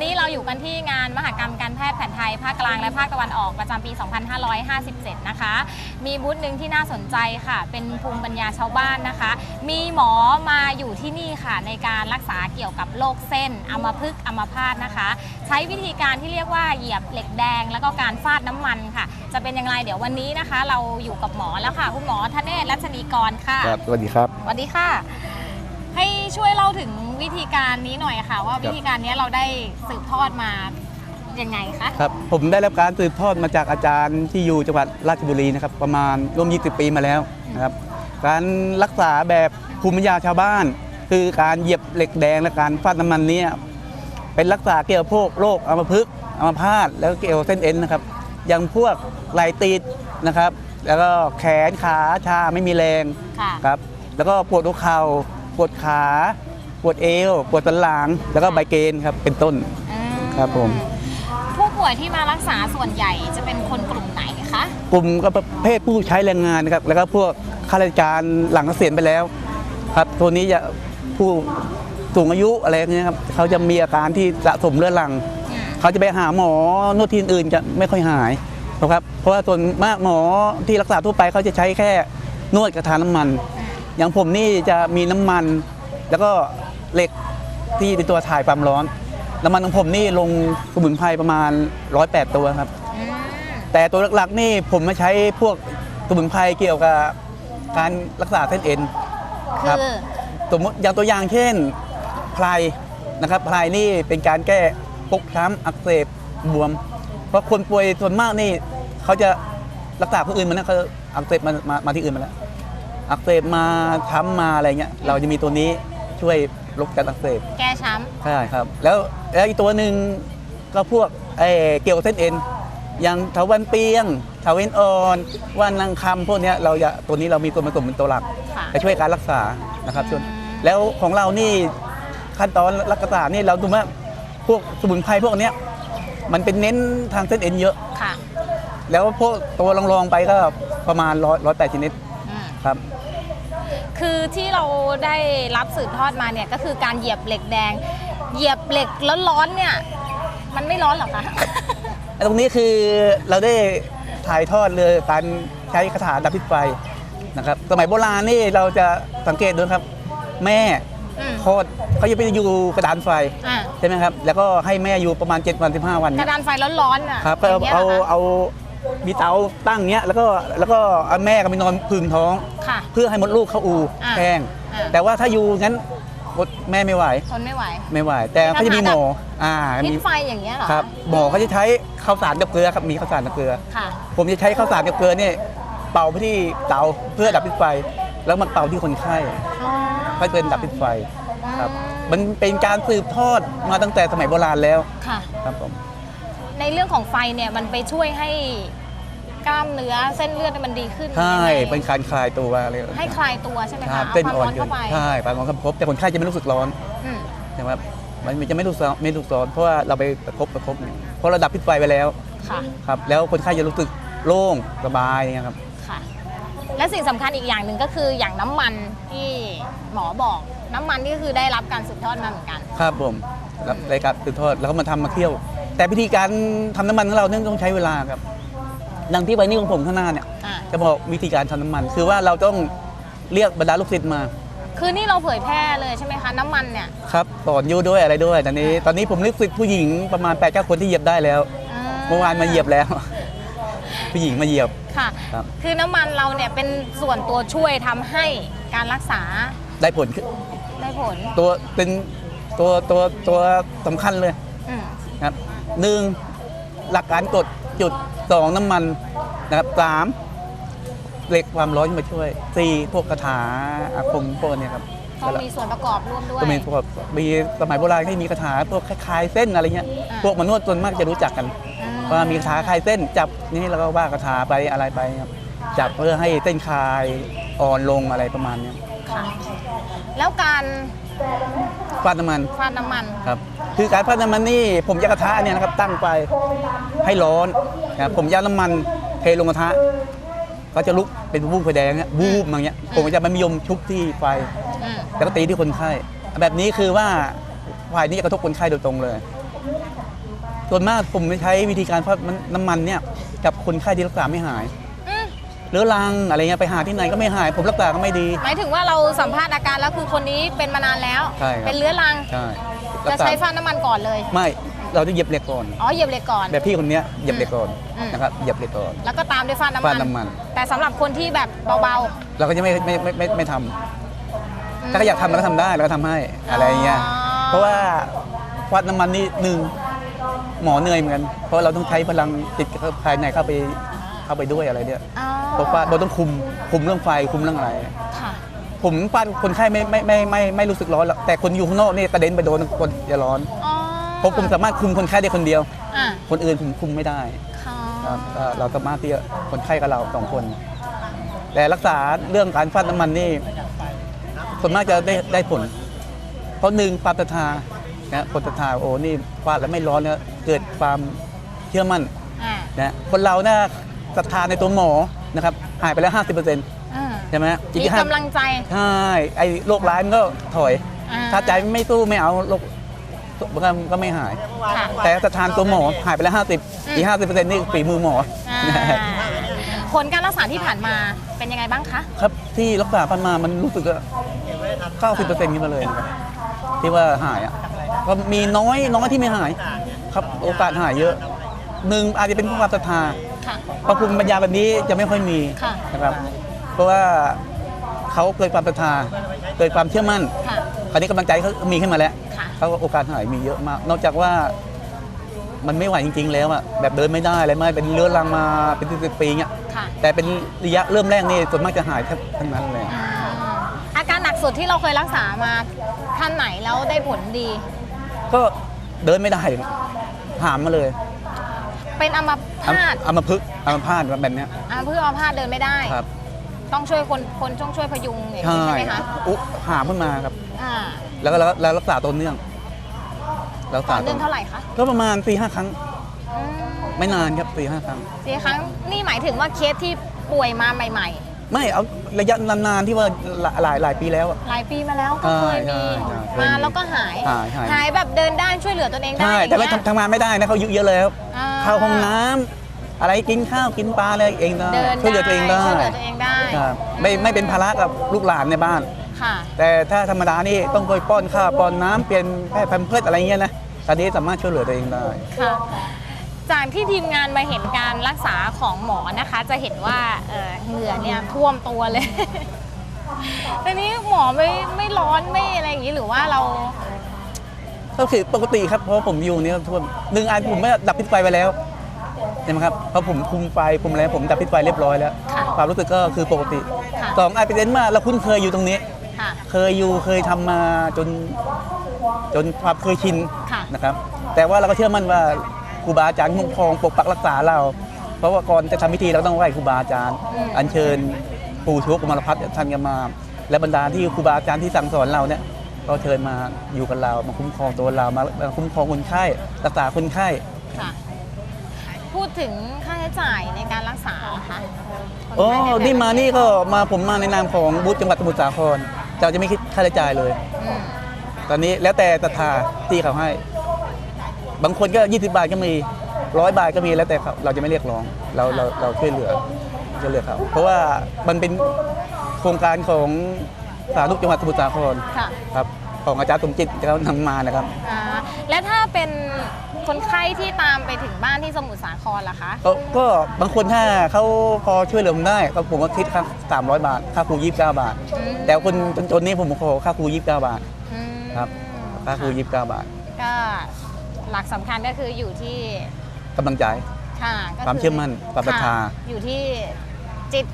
วันนี้เราอยู่กันที่งานมหกรรมการแพทย์แผนไทย ภาคกลางและภาคตะวันออกประจำปี 2557 นะคะ มีบูธหนึ่งที่น่าสนใจค่ะ เป็นภูมิปัญญาชาวบ้านนะคะ มีหมอมาอยู่ที่นี่ค่ะ ในการรักษาเกี่ยวกับโรคเส้นอัมพฤกษ์อัมพาตนะคะ ใช้วิธีการที่เรียกว่าเหยียบเหล็กแดง แล้วก็การฟาดน้ำมันค่ะ จะเป็นอย่างไรเดี๋ยววันนี้นะคะ เราอยู่กับหมอแล้วค่ะคุณหมอธเนศรัชนีกรค่ะครับสวัสดีครับสวัสดีค่ะ ให้ช่วยเล่าถึงวิธีการนี้หน่อยค่ะ ว่าวิธีการนี้เราได้สืบทอดมายังไงคะครับผมได้รับการสืบทอดมาจากอาจารย์ที่อยู่จังหวัดราชบุรีนะครับประมาณร่วม 20 ปีมาแล้วนะครับการรักษาแบบภูมิปัญญาชาวบ้าน คือการเหยียบเหล็กแดงและการฟาดน้ำมันเนี้เป็นรักษาเกี่ยวกับพวกโรคอัมพฤกษ์อัมพาตแล้วก็เกี่ยวกับเส้นเอ็นนะครับอย่างพวกไหล่ติดนะครับ แล้วก็แขนขาชาไม่มีแรงค่ะครับ แล้วก็ปวดหัวเข่า ปวดขา ปวดเอว ปวดสันหลัง แล้วก็ไบเกนครับ เป็นต้นอืครับผม ผู้ป่วยที่มารักษาส่วนใหญ่จะเป็นคนกลุ่มไหนคะกลุ่มก็ประเภทผู้ใช้แรงงานนะครับ แล้วก็พวกข้าราชการหลังเกษียณไปแล้ว ครับ ตัวนี้จะผู้สูงอายุอะไรอย่างเงี้ยครับ เขาจะมีอาการที่สะสมเรื้อรัง อืมเขาจะไปหาหมอนวดที่อื่นจะไม่ค่อยหายนะครับ เพราะว่าส่วนมากหมอที่รักษาทั่วไปเขาจะใช้แค่นวดกระทาน้ำมัน อย่างผมนี่จะมีน้ำมัน แล้วก็เหล็กที่เป็นตัวถ่ายความร้อน น้ำมันของผมนี่ลงสมุนไพรประมาณ108ตัวครับอืมแต่ตัวหลักๆนี่ผมมาใช้พวกสมุนไพรเกี่ยวกับการรักษาเส้นเอ็นครับคือสมมติอย่างตัวอย่างเช่นไพรนะครับไพรนี่เป็นการแก้ปกช้ำอักเสบบวม เพราะคนป่วยส่วนมากนี่เขาจะรักษาคนอื่นมานะเขาอักเสบมามามาที่อื่นมาแล้ว อักเสบมาช้ำมาอะไรเงี้ยเราจะมีตัวนี้ช่วยลดการอักเสบแก้ช้ใช่ครับ แล้วแล้วอีกตัวหนึ่งก็พวกเอ่อเกี่ยวกับเส้นเอ็นอย่างเถาวันเปียงเถาเอ็นอ่อนว่านนางคำพวกเนี้ยเราจะตัวนี้เรามีตัวผสมเป็นตัวหลักำค่ะจะช่วยการรักษานะครับส่วนอืม แล้วของเรานี่ขั้นตอนรักษานี่เราดูว่าพวกสมุนไพรพวกเนี้ยมันเป็นเน้นทางเส้นเอ็นเยอะ ค่ะ แล้วพวกตัวรองๆไปก็ประมาณร้อยร้อยแปดชนิดอืม ครับ คือที่เราได้รับสืบทอดมาเนี่ยก็คือการเหยียบเหล็กแดง เหยียบเหล็กแล้วร้อนเนี่ย มันไม่ร้อนเหรอคะ ตรงนี้คือเราได้ถ่ายทอดเลยการใช้คาถาดับพิษไฟนะครับ สมัยโบราณนี่เราจะสังเกตดูครับ แม่อืมคลอดเขาจะไปอยู่กระดานไฟอะใช่ไหมครับ แล้วก็ให้แม่อยู่ประมาณ7วัน15วันกเนี่ยระดานไฟร้อนๆอะครับก็ย่งงี้ยเอาหรคะเอา มีเตาตั้งเนี้ยแล้วก็แล้วก็เอาแม่ก็ไปนอนพึ่งท้อง ค่ะ เพื่อให้มดลูกเข้าอูอ่าแห้งอ่าแต่ว่าถ้าอยู่งั้นมดแม่ไม่ไหว ทนไม่ไหว ไม่ไหว แต่เขาจะมีหมออ่าพิษมีไฟอย่างเงี้ยเหรอครับหมอเขาจะใช้ข้าวสารกับเกลือครับมีข้าวสารกับเกลือ ค่ะ ผมจะใช้ข้าวสารกับเกลือเนี่ยเป่าไปที่เตาเพื่อดับพิษไฟ แล้วมาเป่าที่คนไข้อ๋อก็เป็นดับพิษไฟครับอืมมันเป็นการสืบทอดมาตั้งแต่สมัยโบราณแล้วค่ะ ครับผม ในเรื่องของไฟเนี่ยมันไปช่วยให้กล้ามเนื้อเส้นเลือดมันดีขึ้นใช่ยังไงเป็นการคลายตัวอะไรให้คลายตัวใช่ไหมครัคะบเอาเส้นความอ่อร้นอนเกิเข้านไปใช่ปานร้อนครับครบแต่คนไข้จะไม่รู้สึกร้อนอืมใช่ไหมครับมันจะไม่รู้สึกไม่รู้สึกร้อนเพราะว่าเราไปประคบประคบเนี่ยเพราะเราดับพิษไฟไปแล้วค่ะ ครับแล้วคนไข้จะรู้สึกโล่งสบายเนี่ยครับ ค่ะ และสิ่งสำคัญอีกอย่างหนึ่งก็คืออย่างน้ำมันที่หมอบอก น้ำมันนี่ก็คือได้รับการสืบทอดมาเหมือนกัน ครับผมรับรายการสืบทอดแล้วก็มาทำมาเที่ยว แต่พิธีการทำน้ำมันของเราเนี่ยต้องใช้เวลาครับ ดังที่ใบนี้ของผมข้างหน้าเนี่ย อ่าจะบอกวิธีการทำน้ำมัน คือว่าเราต้องเรียกบรรดาลูกศิษย์มาคือนี่เราเผยแพร่เลยใช่ไหมคะ น้ำมันเนี่ยครับสอนอยู่ด้วยอะไรด้วยตอนนี้ ตอนนี้ผมลูกศิษย์ผู้หญิงประมาณ8ปดเคนที่เหยียบได้แล้ว เมื่อวานมาเหยียบแล้ว ผู้หญิงมาเหยียบ ค่ะ ครับ คือน้ำมันเราเนี่ยเป็นส่วนตัวช่วยทำให้การรักษาได้ผลขึ้นได้ผลตัวเป็นตัวตัวตัวสำคัญเลยอืมนะครับ หนึ่งหลักการกดจุดสองน้ำมันนะครับสามเหล็กความร้อนมาช่วยสี่พวกคาถาอาคมพวกเนี้ยครับต้องมีส่วนประกอบร่วมด้วยก็มีพวกมีสมัยโบราณที่มีคาถาพวกคลายเส้นอะไรเงี้ยอ่าพวกมนวดส่วนมากจะรู้จักกันอืว่ามีคาถาคลายเส้นจับนี่แล้วก็ว่าคาถาไปอะไรไปครับจับเพื่อให้เส้นคลายอ่อนลงอะไรประมาณเนี้ยค่ะแล้วการ ฟาดน้ำมันฟาดน้ำมันครับคือการฟาดน้ำมันนี่ผมจะกระทะเนี่ยนะครับตั้งไปให้ร้อนนะครับผมจะเอาน้ำมันเทลงกระทะก็จะลุกเป็นวูบไฟแดงเนี่ยวูบอย่างเงี้ยผมก็จะไม่นิยมชุบที่ไฟอืมแล้วก็ตีที่คนไข้แบบนี้คือว่าฝ่ายนี้จะกระทบคนไข้โดยตรงเลยส่วนมากผมไม่ใช้วิธีการเพราะมันน้ำมันเนี่ยกับคนไข้ที่รักษาไม่หายอืม เรื้อรังอะไรเงี้ยไปหาที่ไหนก็ไม่หาย ผมรักษาก็ไม่ดี หมายถึงว่าเราสัมภาษณ์อาการแล้วคือคนนี้เป็นมานานแล้ว ใช่ครับ เป็นเรื้อรัง ใช่จะรักษาใช้ฟ้าน้ำมันก่อนเลย ไม่เราจะเหยียบเหล็กก่อน อ๋อเหยียบเหล็กก่อน แบบพี่คนเนี้ยเหยียบเหล็กก่อนอืม นะครับเหยียบเหล็กก่อน แล้วก็ตามด้วยฟ้าน้ำฟามัดน้ำมัน แต่สำหรับคนที่แบบเบาเราก็จะไม่ไม่ไม่ไม่ไม่ทำๆ ถ้าอยากทำเราก็ทำได้เราก็ทำให้อะไรเงี้ย อ๋อ เพราะว่าฟาดน้ำมันนี่หนึ่งหมอเหนื่อยเหมือนกัน เพราะเราต้องใช้พลังจิตภายในเข้าไปเข้าไปด้วยอะไรเนี่ย อ๋อ เพราะว่าเราต้องคุมคุมเรื่องไฟคุมเรื่องอะไร ค่ะผมฟาดคนไข้ไม่ไม่ไม่ไม่ไม่รู้สึกร้อนหรอกแต่คนอยู่ข้างนอกนี่กระเด็นไปโดนคนจะร้อนอ๋อเพราะผมสามารถคุมคนไข้ได้คนเดียว อะคนอื่นผมคุมไม่ได้ค่ะครับก็เราสามารถที่จะคนไข้กับเราสองคน แต่รักษาเรื่องการฟาดน้ำมันนี่ส่วนมากจะได้ได้ผล เพราะหนึ่งความศรัทธานะคนศรัทธาโอ้นี่ฟาดแล้วไม่ร้อนเนี่ยเกิดความเชื่อมั่น อ่านะคนเราเนี่ย ศรัทธาในตัวหมอนะครับหายไปแล้ว 50%อ่าใช่ไหมอีมีกห้ากำลังใจ ใช่ไอ้โรคร้ายมันก็ถอย อ่ถ้าใจไม่สู้ไม่เอาโรคมันก็ก็ไม่หาย ค่ะ แต่ศรัทธาในตัวหมอหายไปแล้ว 50 อีก 50%นี่ฝีมือหมออ่าผลการรักษาที่ผ่านมาเป็นยังไงบ้างคะ ครับที่รักษาพันมามันรู้สึกว่า90%ขึ้นมาเลยนะครับที่ว่าหายอะก็มีน้อยน้อยที่ไม่หาย ครับโอกาสหายเยอะหนึ่งอาจจะเป็นเพราะความศรัทธา ค่ะ เพราะภูมิปัญญาแบบนี้จะไม่ค่อยมีค่ะนะครับ เพราะว่าเขาเกิดความศรัทธาเกิดความเชื่อมั่น ค่ะ คราวนี้กำลังใจเขามีขึ้นมาแล้วค่ะ เขาโอกาสหายมีเยอะมาก นอกจากว่ามันไม่ไหวจริง ๆ แล้วอะแบบเดินไม่ได้อะไรไม่เป็นเรื้อรังมาเป็นสิบๆปีเนี่ยค่ะแต่เป็นระยะเริ่มแรกนี่ส่วนมากจะหายแทบทั้งนั้นเลย อ่าอาการหนักสุดที่เราเคยรักษามาท่านไหนแล้วได้ผลดี ก็เดินไม่ได้หามมาเลย เป็นอัมเอาพาตเอามาพึกษ์เอามาพาดแบบเนี้ยอ่าเพื่ออัมพาตเดินไม่ได้ ครับ ต้องช่วยคนคนต้องช่วยพยุงอย่างนี้ใช่ใช่ไหมคะอุ๊หามขึ้นมาครับ อ่าแล้วก็แล้วแล้วรักษาต่อเนื่องรักต่ษาอเนื่องเท่าไหร่คะ ก็ประมาณสี่ห้าครั้งอืมไม่นานครับสี่ห้าครั้งสี่ครั้งนี่หมายถึงว่าเคสที่ป่วยมาใหม่ ไม่เอาระยะนานๆที่ว่าหลายหลายปีแล้วอะๆหลายปีมาแล้วก็เคยมีใช่ใช่เคยมีมาแล้วก็หายหายหาย แบบเดินได้ช่วยเหลือตัวเองได้ใช่แต่ไม่อย่างเงี้ย ทำทำงานไม่ได้นะเขาอายุเยอะแล้วอ่เข้าห้องน้ำอะไรกินข้าวกินปลาอะไรเองได้เดินช่วยเหลือตัวเองได้ช่วยเหลือตัวเองได้ครับไม่ไม่เป็นภาระกับลูกหลานในบ้าน ค่ะ แต่ถ้าธรรมดานี่ต้องคอยป้อนข้าวป้อนน้ำเปลี่ยนแพร่แพมเพิร์สอะไรเงี้ยนะตอนนี้สามารถช่วยเหลือตัวเองได้ ค่ะ จากที่ทีมงานมาเห็นการรักษาของหมอนะคะ จะเห็นว่าเอ่อเหงื่อเนี่ยท่วมตัวเลยแต่นี้หมอไม่ไม่ร้อนไม่อะไรอย่างนี้หรือว่าเราก็คือปกติครับเพราะผมอยู่เนี่ยท่วมหนึ่งอันผมไม่ดับพิษไฟไปแล้วใช่ไหมครับเพราะผมคุมไฟคุมอะไรผมดับพิษไฟเรียบร้อยแล้วค่ะความรู้สึกก็คือปกติค่ะสองอันเป็นเดนมาเราคุ้นเคยอยู่ตรงนี้ค่ะเคยอยู่เคยทำมาจนจนความเคยชินค่ะนะครับ แต่ว่าเราก็เชื่อมั่นว่า ครูบาอาจารย์คุ้มครองปกปักรักษาเรา เพราะว่าก่อนจะทำพิธีเราต้องไหว้ครูบาอาจารย์อืมอัญเชิญปู่ชกมารพัฒน์ท่านกันมา และบรรดาที่ครูบาอาจารย์ที่สั่งสอนเราเนี่ยก็เชิญมาอยู่กับเรามาคุ้มครองตัวเรามามาคุ้มครองคนไข้รักษาคนไข้ค่ะ พูดถึงค่าใช้จ่ายในการรักษาเหรอคะคนโอ้ไข้ใแต่ละนี่มานี่ก็มาผมมาในนามของบูธจังหวัดสมุทรสาครเราจะไม่คิดค่าใช้จ่ายเลย อืมตอนนี้แล้วแต่ศรัทธาที่เขาให้ บางคนก็ 20 บาทก็มีร้อยบาทก็มีแล้วแต่เขาเราจะไม่เรียกร้องเราเราเราช่วยเหลือช่วยเหลือเขาเพราะว่ามันเป็นโครงการของสาธารณสุขจังหวัดสมุทรสาครค่ะ ครับของอาจารย์สมจิตเขานำมานะครับ อ่าและถ้าเป็นคนไข้ที่ตามไปถึงบ้านที่สมุทรสาครล่ะคะ ก็ก็บางคนถ้าเขาพอช่วยเหลือผมได้ก็ผมก็คิดค่าสามร้อยบาท ค่าครูยี่สิบเก้าบาท อืม แต่คนจนๆนี้ผมขอค่าครูยี่สิบเก้าบาท อืมครับ ค่าครูยี่สิบเก้าบาท ก็ หลักสำคัญก็คืออยู่ที่กำลังใจ ค่ะก็ความเชื่อมั่นความศรัทธา ค่ะอยู่ที่จิต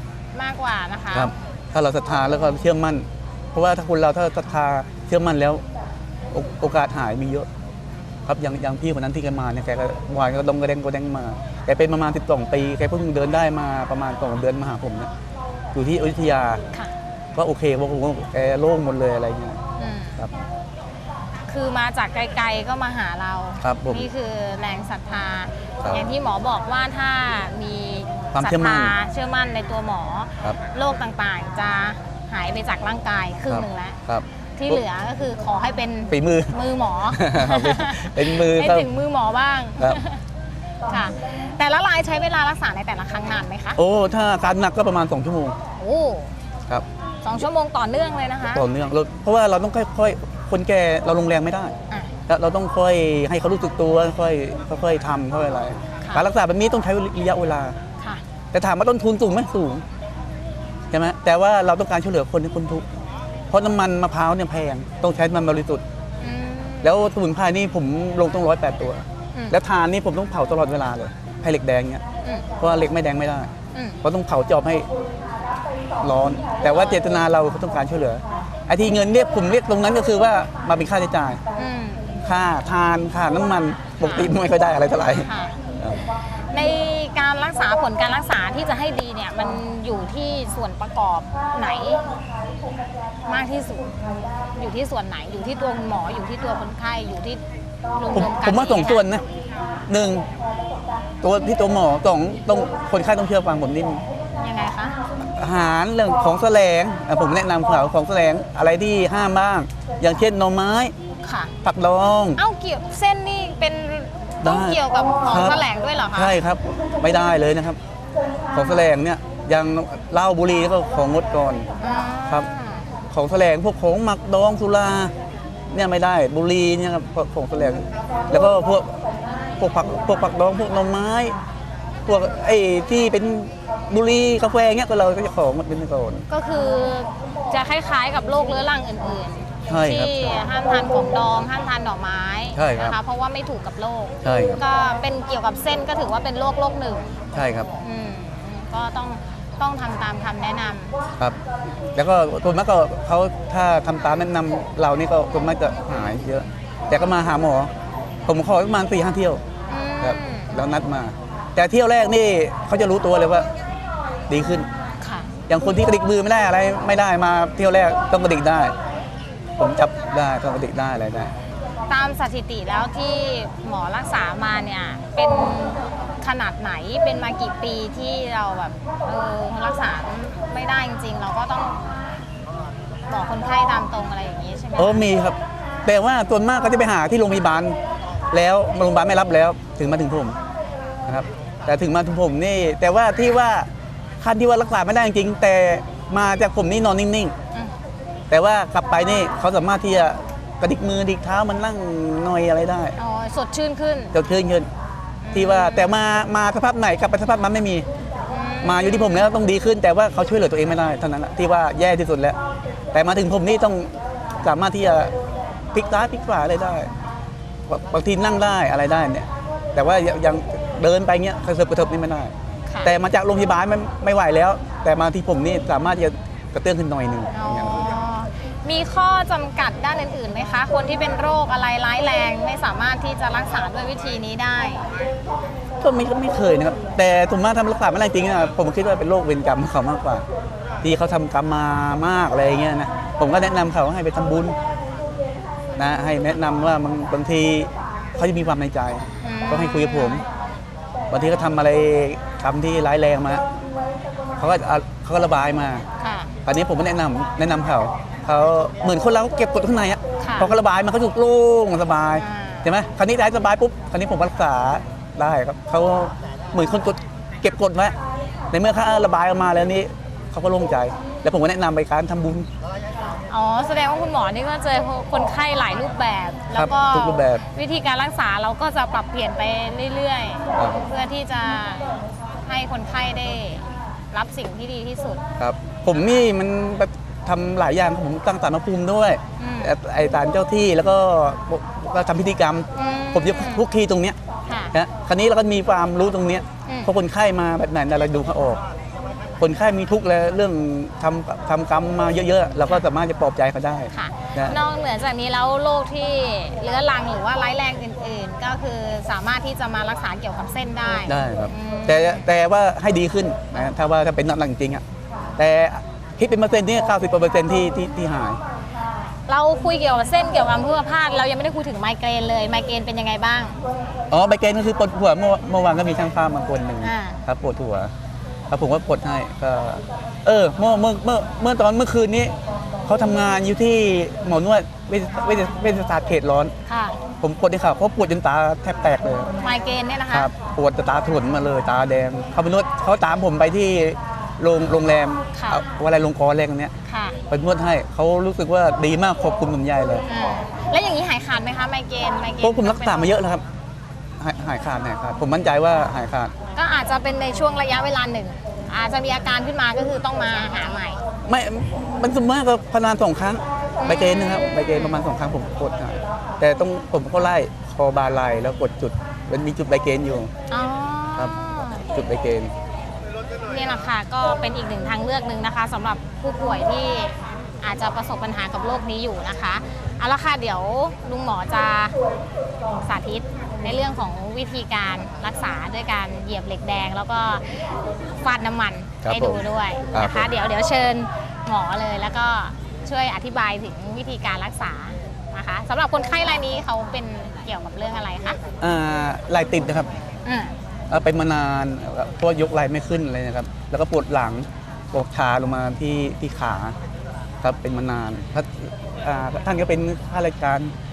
มากกว่านะคะครับ ถ้าเราศรัทธาแล้วก็เชื่อมั่น เพราะว่าถ้าคนเราถ้าศรัทธาเชื่อมั่นแล้วโอโอกาสหายมีเยอะ ครับอย่างอย่างพี่คนนั้นที่แกมาเนี่ยแกก็วายก็ดงกระเด้งกระเด้งมาแกเป็นประมาณ12ปีแกเพิ่งเดินได้มาประมาณสองเดือนมาหาผมเนี่ยอยู่ที่อยุธยาค่ะก็โอเคเพราะผมว่าแกโล่งหมดเลยอะไรเงี้ยอืม ครับ คือมาจากไกลๆก็มาหาเราครับผมนี่คือแรงศรัทธา ครับอย่างที่หมอบอกว่าถ้ามีความศรัทเชื่อมั่ธานเชื่อมั่นในตัวหมอครับ โรคต่างๆ จะหายไปจากร่างกายครึ่งหนึ่งแล้ว ครับ ที่เหลือก็คือขอให้เป็นฝีมือ มือหมอ เป็นมือให้ครับถึงมือหมอบ้างครับ ค่ะ แต่ละรายใช้เวลารักษาในแต่ละครั้งนานไหมคะโอ้ ถ้าอาการหนักก็ประมาณ 2 ชั่วโมงโอ้ครับสองชั่วโมงต่อเนื่องเลยนะคะ ต่อเนื่องเราเพราะว่าเราต้องค่อยๆ คนแก่เราลงแรงไม่ได้ อะ แล้วเราต้องค่อยให้เขารู้สึกตัวค่อยค่อยๆทำค่อยอะไร ค่ะ การรักษาแบบนี้ต้องใช้ระยะเวลา ค่ะ แต่ถามว่าต้นทุนสูงไหมสูงใช่ไหมแต่ว่าเราต้องการช่วยเหลือคนที่คนทุกข์เพราะน้ำมันมะพร้าวเนี่ยแพงต้องใช้มันบริสุทธิ์อืม แล้วสมุนไพรนี่ผมลงต้องร้อยแปดตัว อืม แล้วทานนี่ผมต้องเผาตลอดเวลาเลยให้เหล็กแดงเนี่ยอืมเพราะว่าเหล็กไม่แดงไม่ได้ อืม เพราะต้องเผาจอบให้ร้อน แต่ว่าเจตนาเราต้องการช่วยเหลือ ไอ้ที่เงินเรียกผมเรียกตรงนั้นก็คือว่ามาเป็นค่าใช้จ่าย อืมค่าทานค่าน้ำมันปกติไม่ค่อยได้อะไรเท่าไหร่ค่ะ ครับ ในการรักษาผลการรักษาที่จะให้ดีเนี่ย มันอยู่ที่ส่วนประกอบไหน มากที่สุด อยู่ที่ส่วนไหน อยู่ที่ตัวคุณหมออยู่ที่ตัวคนไข้อยู่ที่รวมผมๆกันผมว่าสองส่วนนะหนึ่งตัวที่ตัวหมอสองต้องคนไข้ต้องเชื่อฟังผมนิดนึงยังไงคะ อาหารเรื่องของแสลงอะผมแนะนำเขาของแสลงอะไรที่ห้ามบ้าง อย่างเช่นหน่อไม้ ค่ะ ผักดอง เอ้าเกี่ยวเส้นนี่เป็นต้องได้เกี่ยวกับของครับแถลงด้วยเหรอคะ ใช่ครับไม่ได้เลยนะครับ ของแสลงเนี่ยอย่างเหล้าบุหรี่ก็ของงดก่อนอ่าครับ ของแสลงพวกของหมักดองสุราเนี่ยไม่ได้บุหรี่เนี่ยครับพวกของแสลงแล้วก็พวกพวกผักพวกผักดองพวกหน่อไม้ พวกไอ้ที่เป็น บุหรี่กาแฟเงี้ยก็เราก็จะของมันเป็นก่อน ก็คือจะคล้ายๆกับโรคเรื้อรังอื่นใช่ๆ ครับ ที่ห้ามทานของดองห้ามทานดอกไม้ใช่ครับนะคะเพราะว่าไม่ถูกกับโรคใช่ครับ ก็เป็นเกี่ยวกับเส้นก็ถือว่าเป็นโรคโรคหนึ่งใช่ครับอืมก็ต้องต้องทำตามคำแนะนำครับ แล้วก็ส่วนมากก็เขาถ้าทำตามแนะนำเรานี่ก็ส่วนมากจะหายเยอะ แต่ก็มาหาหมอ ผมขอประมาณสี่ห้าเที่ยว อืมครับแล้วนัดมา แต่เที่ยวแรกนี่เขาจะรู้ตัวเลยว่า ดีขึ้น ค่ะ อย่างคนที่กระดิกมือไม่ได้อะไรไม่ได้มาเที่ยวแรกต้องกระดิกได้ ผมจับได้ต้องกระดิกได้อะไรได้ ตามสถิติแล้วที่หมอรักษามาเนี่ย เป็นขนาดไหนเป็นมากี่ปีที่เราแบบเออรักษาไม่ได้จริง ๆ เราก็ต้องบอกคนไข้ตามตรงอะไรอย่างนี้ใช่ไหมโอ้มีครับ แต่ว่าส่วนมากก็จะไปหาที่โรงพยาบาลแล้วโรงพยาบาลไม่รับแล้วถึงมาถึงผมนะครับ แต่ถึงมาถึงผมนี่ แต่ว่าที่ว่า ขั้นที่ว่ารักษาไม่ได้จริงๆแต่มาจากผมนี่นอนนิ่งอืมๆแต่ว่ากลับไปนี่เขาสามารถที่จะกระดิกมือดิกเท้ามันนั่งหน่อยอะไรได้อ๋อสดชื่นขึ้นจะขึ้นขึ้นที่ว่าแต่มามาสภาพไหนกลับไปสภาพนั้นไม่มี มาอยู่ที่ผมแล้วต้องดีขึ้น แต่ว่าเขาช่วยเหลือตัวเองไม่ได้เท่านั้นแหละที่ว่าแย่ที่สุดแล้ว แต่มาถึงผมนี่ต้องสามารถที่จะพลิกซ้ายพลิกขวาอะไรได้บางบางทีนั่งได้อะไรได้เนี่ย แต่ว่ายังยังเดินไปเงี้ยกระเถิบกระเถิบนี่ไม่ได้ค่ะ แต่มาจากโรงพยาบาลไม่ไม่ไหวแล้ว แต่มาที่ผมนี่สามารถที่จะกระเตื้องขึ้นหน่อยหนึ่งอ๋อมีข้อจำกัดด้านอื่นๆไหมคะ คนที่เป็นโรคอะไรร้ายแรงไม่สามารถที่จะรักษาด้วยวิธีนี้ได้ ก็ไม่ก็ไม่เคยนะครับ แต่ผมมาทำรักษาไม่ได้จริงนะผมคิดว่าเป็นโรคเวรกรรมของเขามากกว่า ที่เขาทำกรรมมามากอะไรอย่างเงี้ยนะผมก็แนะนำเขาให้ไปทำบุญนะให้แนะนำว่าบางบางทีเขาจะมีความในใจอืมก็ให้คุยกับผมบางทีเขาทำอะไร กรรมที่ร้ายแรงมาเขาก็เอาเขาก็ระบายมาค่ะตอนนี้ผมก็แนะนำแนะนำเขาเขาเหมือนคนเราเก็บกดข้างในอะค่ะพอเขาระบายมันเขาจุกโล่งสบายอ่า ใช่ไหมคราวนี้ได้สบายปุ๊บคราวนี้ผมรักษาได้ครับเขาเหมือนคนกดเก็บกดไว้ในเมื่อเขาระบายออกมาแล้วนี่เขาก็โล่งใจ แล้วผมก็แนะนำไปการทำบุญ อ๋อแสดงว่าคุณหมอนี่ก็เจอคนไข้หลายรูปแบบ แล้วก็ทุกรูปแบบวิธีการรักษาเราก็จะปรับเปลี่ยนไปเรื่อยครับ ๆ เพื่อที่จะ ให้คนไข้ได้รับสิ่งที่ดีที่สุด ครับ ผมนี่มันแบบทำหลายอย่างครับผมตั้งศาลพระภูมิด้วยอืม ไอ้ไอ้ศาลเจ้าที่แล้วก็ก็ทำพิธีกรรม อืผมจะคุกคีตรงเนี้ยค่ะ นะคราวนี้เราก็มีความรู้ตรงเนี้ยอืม เพราะคนไข้มาแบบไหนเราดูเขาออก คนไข้มีทุกข์แล้วเรื่องทำทำกรรมมาเยอะๆเราก็สามารถจะปลอบใจเขาได้ ค่ะ นะนอกเหนือจากนี้แล้วโรคที่เรื้อรังหรือว่าร้ายแรงอื่น ๆ ก็คือสามารถที่จะมารักษาเกี่ยวกับเส้นได้ได้ครับ อืม แต่แต่ว่าให้ดีขึ้นนะถ้าว่าถ้าเป็นหนักๆจริงๆอะแต่คิดเป็นเปอร์เซ็นต์นี่เก้าสิบเปอร์เซ็นต์ที่ที่ที่หาย เราคุยเกี่ยวกับเส้นเกี่ยวกับอัมพฤกษพาตเรายังไม่ได้คุยถึงไมเกรนเลยไมเกรนเป็นยังไงบ้าง อ๋อใบเกณฑ์ก็คือปวดหัวเมื่อเมื่อวานก็มีช่างภาพมาคนหนึ่งอ่า ครับปวดหัว แล้วผมก็กดให้ก็เออเมื่อเมื่อเมื่อเมื่อตอนเมื่อคืนนี้เขาทำงานอยู่ที่หมอนวดเวชเวชเวชศาสตร์เขตร้อน ค่ะ ผมกดให้เขาเขาปวดจนตาแทบแตกเลย ไมเกรนเนี่ยนะคคะ รับปวดตาถลนมาเลยตาแดงเขาไปนวดเขาตามผมไปที่โรงโรงแรมค่ะ เอาอะไรโรงกรอะไรกันเนี้ยค่ะไปนวดให้เขารู้สึกว่าดีมากขอบคุณผมใหญ่เลยอ่าแล้วอย่างนี้หายขาดไหมคะไมเกรนไมเกรนเพราะผมรักษามาเยอะแล้วครับ หายหายขาดหายขาดผมมั่นใจว่าหายขาด ก็อาจจะเป็นในช่วงระยะเวลาหนึ่ง อาจจะมีอาการขึ้นมาก็คือต้องมาหาใหม่ ไม่มันสมมากก็พนานสองครั้งใบเกณฑ์นะครับใบเกณฑ์ประมาณสองครั้งผมกดหายแต่ต้องผมก็ไล่คอบาไหลแล้วกดจุดมันมีจุดใบเกณฑ์อยู่อ๋อครับ จุดใบเกณฑ์นี่แหละค่ะก็เป็นอีกหนึ่งทางเลือกหนึ่งนะคะสำหรับผู้ป่วยที่อาจจะประสบปัญหากับโรคนี้อยู่นะคะเอาละค่ะเดี๋ยวลุงหมอจะสาธิต ในเรื่องของวิธีการรักษาด้วยการเหยียบเหล็กแดง แล้วก็ฟาดน้ำมันครับให้ดูผมด้วยครับนะคะผม เดี๋ยวเดี๋ยวเชิญหมอเลย แล้วก็ช่วยอธิบายถึงวิธีการรักษานะคะสำหรับคนไข้รายนี้เขาเป็นเกี่ยวกับเรื่องอะไรคะอ่าไหลติดนะครับอืมเอ่อเป็นมานานเพราะว่ายกไหลไม่ขึ้นเลยนะครับ แล้วก็ปวดหลังปวดชาลงมาที่ที่ขาครับเป็นมานานท่านอ่าท่านก็เป็นข้าราชการบำ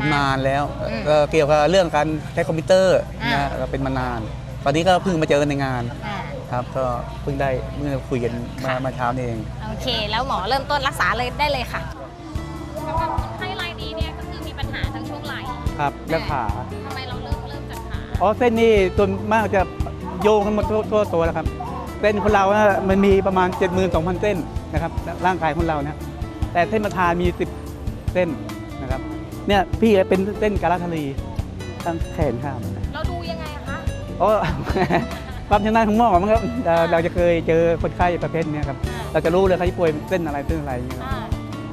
นาญนานแล้วอืมก็เกี่ยวกับเรื่องการใช้คอมพิวเตอร์อ่านะก็เป็นมานาน ตอนนี้ก็เพิ่งมาเจอกันในงานอ่าครับก็เพิ่งได้เมื่อคุยกันมาค่ะมาเช้านี่เองโอเค แล้วหมอเริ่มต้นรักษาเลยได้เลยค่ะสำหรับคนไข้รายนี้เนี่ยก็คือมีปัญหาทั้งช่วงไหล่ครับแล้วขาทำไมเราเริ่มเริ่มจากขาอ๋อเส้นนี่ส่วนมากจะโยงกันหมดทั่วทั่วตัวแล้วครับเส้นคนเรานะมันมีประมาณ 72,000 เส้นนะครับร่างกายของเราเนี่ยแต่เส้นประธานมี 10 เส้นนะครับ เนี่ยพี่เป็นเส้นกาลาทารีทั้งแขนข้ามเราดูยังไงอะคะอ๋อความชำนาญของหมอมั้งครับเราเราจะเคยเจอคนไข้ประเภทเนี้ยครับอ่าเราจะรู้เลยเขาจะป่วยเส้นอะไรเส้นอะไรอย่างเงี้ยครับอ่า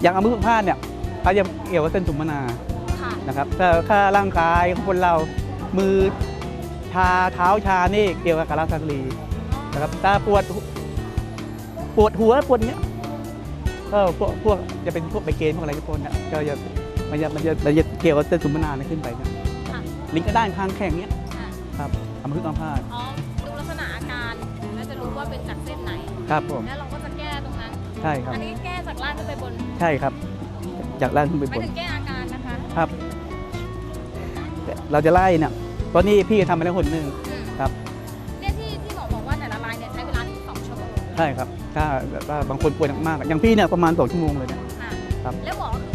อย่างเอามือพาดเนี่ยเขาจะเกี่ยวกับเส้นสุมนาค่ะนะครับถ้าถ้าร่างกายของคนเรามือชาเท้าชานี่เกี่ยวกับกาลาทารีนะครับถ้าปวดปวดหัวปวดเนี้ยก็พวกพวกจะเป็นพวกไบเกนพวกอะไรพวกเนี้ยก็จะ มันจะมันจะมันจะเกี่ยวกับเส้นสุมนาเนี่ยขึ้นไปเนี่ยค่ะลิงก์ก็ด้านข้างแข็งเนี้ยอ่าครับเอามือเอาพาดอ๋อดูลักษณะอาการแล้วจะรู้ว่าเป็นจากเส้นไหน ครับผมแล้วเราก็จะแก้ตรงนั้น ใช่ครับ อันนี้แก้จากล่างขึ้นไปบน ใช่ครับ จากล่างขึ้นไปไม่บนถึงแก้อาการนะคะครับแต่เราจะไล่เนี่ยตอนนี้พี่ทำไปแล้วคนหนึ่ง อืมครับ เนี่ยที่ที่หมอบอกว่าแต่ละรายเนี่ยใช้เวลาถึงสองชั่วโมงใช่ครับ ถ้าแบบว่าบางคนป่วยมากๆอย่างพี่เนี่ยประมาณสองชั่วโมงเลยเนี่ย ค่ะครับ แล้วหมอคือ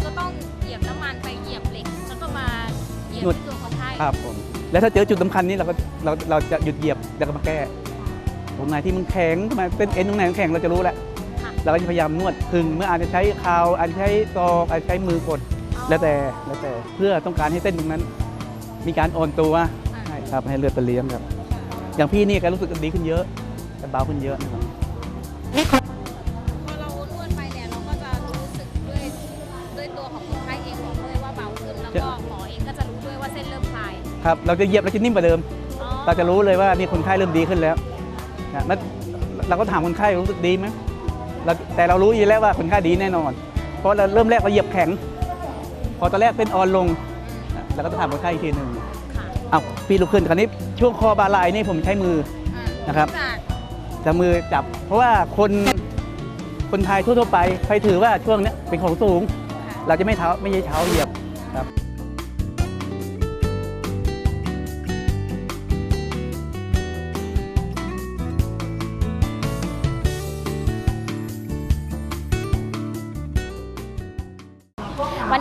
หยียบนวดที่ตัวคนไข้ครับผมแล้วถ้าเจอจุดสำคัญนี้เราก็เราเราจะหยุดเหยียบแล้วก็มาแก้ตรงไหนที่มันแข็งทำไมเส้นเอ็นตรงไหนมันแข็งเราจะรู้แล้วค่ะเราก็จะพยายามนวดพึงเมื่ออาจจะใช้คาวอาจจะใช้ตอกอาจจะใช้มือกดแล้วแต่แล้วแต่เพื่อต้องการให้เส้นตรงนั้น มีการอ่อนตัวใช่ครับให้เลือดไปเลี้ยงครับ อย่างพี่นี่ก็รู้สึกดีขึ้นเยอะแต่เบาขึ้นเยอะนะครับ คลายครับเราจะเหยียบเราจะนิ่มกว่าเดิมอ๋อเราจะรู้เลยว่านี่คนไข้เริ่มดีขึ้นแล้วนะแล้วเราก็ถามคนไข้รู้สึกดีไหมเราแต่เรารู้อยู่แล้วว่าคนไข้ดีแน่นอน เพราะเราเริ่มแรกเราเหยียบแข็ง พอตอนแรกเป็นอ่อนลงนะเราก็จะถามคนไข้อีกทีหนึ่งค่ะอ้าวพี่ลุกขึ้นคราวนี้ช่วงคอบาไหลนี่ผมใช้มืออ่านะครับจากจะมือจับ เพราะว่าคนคนไทยทั่วๆไปใครถือว่าช่วงเนี้ยเป็นของสูงค่ะเราจะไม่เท้าไม่ใช่เท้าเหยียบครับ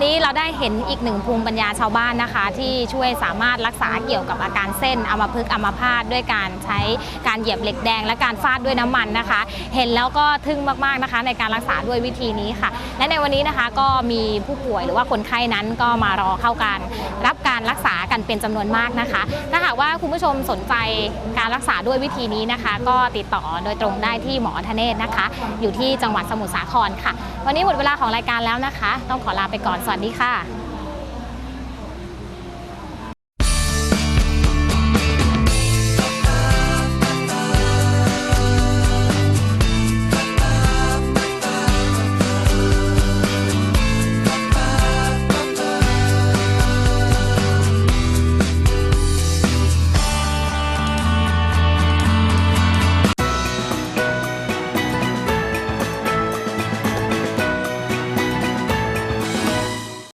วันนี้เราได้เห็นอีกหนึ่งภูมิปัญญาชาวบ้านนะคะ ที่ช่วยสามารถรักษาเกี่ยวกับอาการเส้นอัมพฤกษ์อัมพาตด้วยการใช้การเหยียบเหล็กแดง และการฟาดด้วยน้ำมันนะคะ เห็นแล้วก็ทึ่งมากๆนะคะ ในการรักษาด้วยวิธีนี้ค่ะ และในวันนี้นะคะก็มีผู้ป่วยหรือว่าคนไข้นั้นก็มารอเข้าการรับ การรักษากันเป็นจำนวนมากนะคะ ถ้าหากว่าคุณผู้ชมสนใจการรักษาด้วยวิธีนี้นะคะ ก็ติดต่อโดยตรงได้ที่หมอธเนศนะคะ อยู่ที่จังหวัดสมุทรสาครค่ะ วันนี้หมดเวลาของรายการแล้วนะคะ ต้องขอลาไปก่อนสวัสดีค่ะ